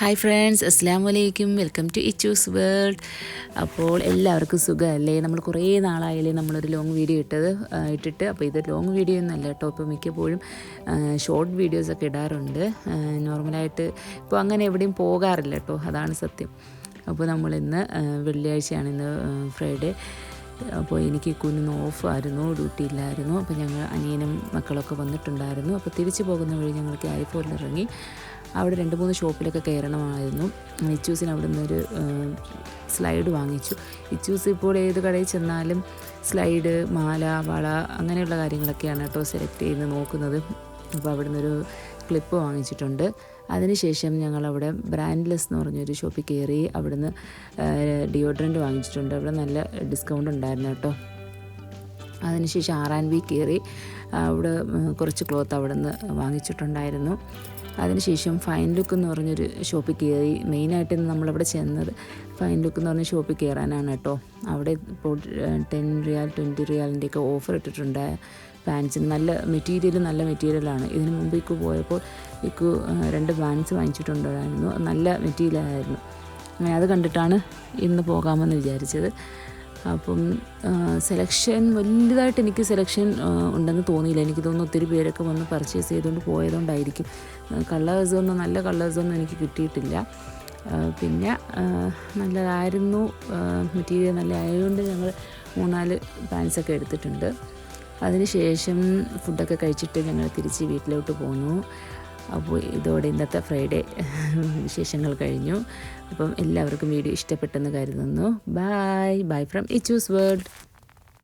Hi friends അസ്സാം വലൈക്കും welcome to Ichu's world അപ്പോൾ എല്ലാവർക്കും സുഖമല്ലേ? നമ്മൾ കുറേ നാളായാലേ നമ്മളൊരു ലോങ് വീഡിയോ ഇട്ടത് ഇട്ടിട്ട്. അപ്പോൾ ഇത് ലോങ് വീഡിയോ ഒന്നല്ല കേട്ടോ. ഇപ്പോൾ മിക്കപ്പോഴും ഷോർട്ട് വീഡിയോസൊക്കെ ഇടാറുണ്ട്. നോർമലായിട്ട് ഇപ്പോൾ അങ്ങനെ എവിടെയും പോകാറില്ല കേട്ടോ. അതാണ് സത്യം. അപ്പോൾ നമ്മളിന്ന് വെള്ളിയാഴ്ചയാണ് ഇന്ന് ഫ്രൈഡേ അപ്പോൾ എനിക്ക് കുഞ്ഞിന് ഓഫായിരുന്നു ഡ്യൂട്ടി ഇല്ലായിരുന്നു. അപ്പോൾ ഞങ്ങൾ അനിയനും മക്കളൊക്കെ വന്നിട്ടുണ്ടായിരുന്നു. അപ്പോൾ തിരിച്ചു പോകുന്ന വഴി ഞങ്ങൾ കാരിഫോറിൽ ഇറങ്ങി. അവിടെ രണ്ട് മൂന്ന് ഷോപ്പിലൊക്കെ കയറണമായിരുന്നു. ഇച്ചൂസിന് അവിടെ നിന്നൊരു സ്ലൈഡ് വാങ്ങിച്ചു. ഇച്ചൂസ് ഇപ്പോൾ ഏത് കടയിൽ ചെന്നാലും സ്ലൈഡ് മാല വള അങ്ങനെയുള്ള കാര്യങ്ങളൊക്കെയാണ് കേട്ടോ സെലക്ട് ചെയ്ത് നോക്കുന്നത്. അപ്പോൾ അവിടെ നിന്നൊരു ക്ലിപ്പ് വാങ്ങിച്ചിട്ടുണ്ട്. അതിനുശേഷം ഞങ്ങളവിടെ ബ്രാൻഡ്ലെസ് എന്ന് പറഞ്ഞൊരു ഷോപ്പിൽ കയറി അവിടുന്ന് ഡിയോഡ്രന്റ് വാങ്ങിച്ചിട്ടുണ്ട്. അവിടെ നല്ല ഡിസ്കൗണ്ട് ഉണ്ടായിരുന്നു കേട്ടോ. അതിനുശേഷം ആർ ആൻഡ് ബി കയറി അവിടെ കുറച്ച് ക്ലോത്ത് അവിടെ നിന്ന് വാങ്ങിച്ചിട്ടുണ്ടായിരുന്നു അതിനുശേഷം ഫൈൻ ലുക്ക് എന്ന് പറഞ്ഞൊരു ഷോപ്പിൽ കയറി. മെയിനായിട്ട് നമ്മളവിടെ ചെന്നത് ഫൈൻ ലുക്ക് എന്ന് പറഞ്ഞ ഷോപ്പിൽ കയറാനാണ് കേട്ടോ. അവിടെ ഇപ്പോൾ ടെൻ റിയാൽ ട്വന്റി റിയാലിന്റെയൊക്കെ ഓഫർ ഇട്ടിട്ടുണ്ട്. പാൻസിന് നല്ല മെറ്റീരിയൽ നല്ല മെറ്റീരിയലാണ്. ഇതിനു മുമ്പ് ഇക്കു പോയപ്പോൾ ഇക്കു രണ്ട് പാൻസ് വാങ്ങിച്ചിട്ടുണ്ടായിരുന്നു. നല്ല മെറ്റീരിയലായിരുന്നു. അങ്ങനെ അത് കണ്ടിട്ടാണ് ഇന്ന് പോകാമെന്ന് വിചാരിച്ചത്. അപ്പം സെലക്ഷൻ വലുതായിട്ട് എനിക്ക് സെലക്ഷൻ ഉണ്ടെന്ന് തോന്നിയില്ല. എനിക്ക് തോന്നുന്നു ഒത്തിരി പേരൊക്കെ വന്ന് പർച്ചേസ് ചെയ്തുകൊണ്ട് പോയതുകൊണ്ടായിരിക്കും. കളേഴ്സൊന്നും നല്ല കളേഴ്സൊന്നും എനിക്ക് കിട്ടിയിട്ടില്ല. പിന്നെ നല്ലതായിരുന്നു മെറ്റീരിയൽ നല്ല ആയതുകൊണ്ട് ഞങ്ങൾ മൂന്നാൽ പാൻസൊക്കെ എടുത്തിട്ടുണ്ട്. അതിനുശേഷം ഫുഡൊക്കെ കഴിച്ചിട്ട് ഞങ്ങൾ തിരിച്ച് വീട്ടിലോട്ട് പോന്നു. അപ്പോൾ ഇതോടെ ഇന്നത്തെ ഫ്രൈഡേ വിശേഷങ്ങൾ കഴിഞ്ഞു. അപ്പം എല്ലാവർക്കും വീഡിയോ ഇഷ്ടപ്പെട്ടെന്ന് കരുതുന്നു. Bye bye from Ichu's world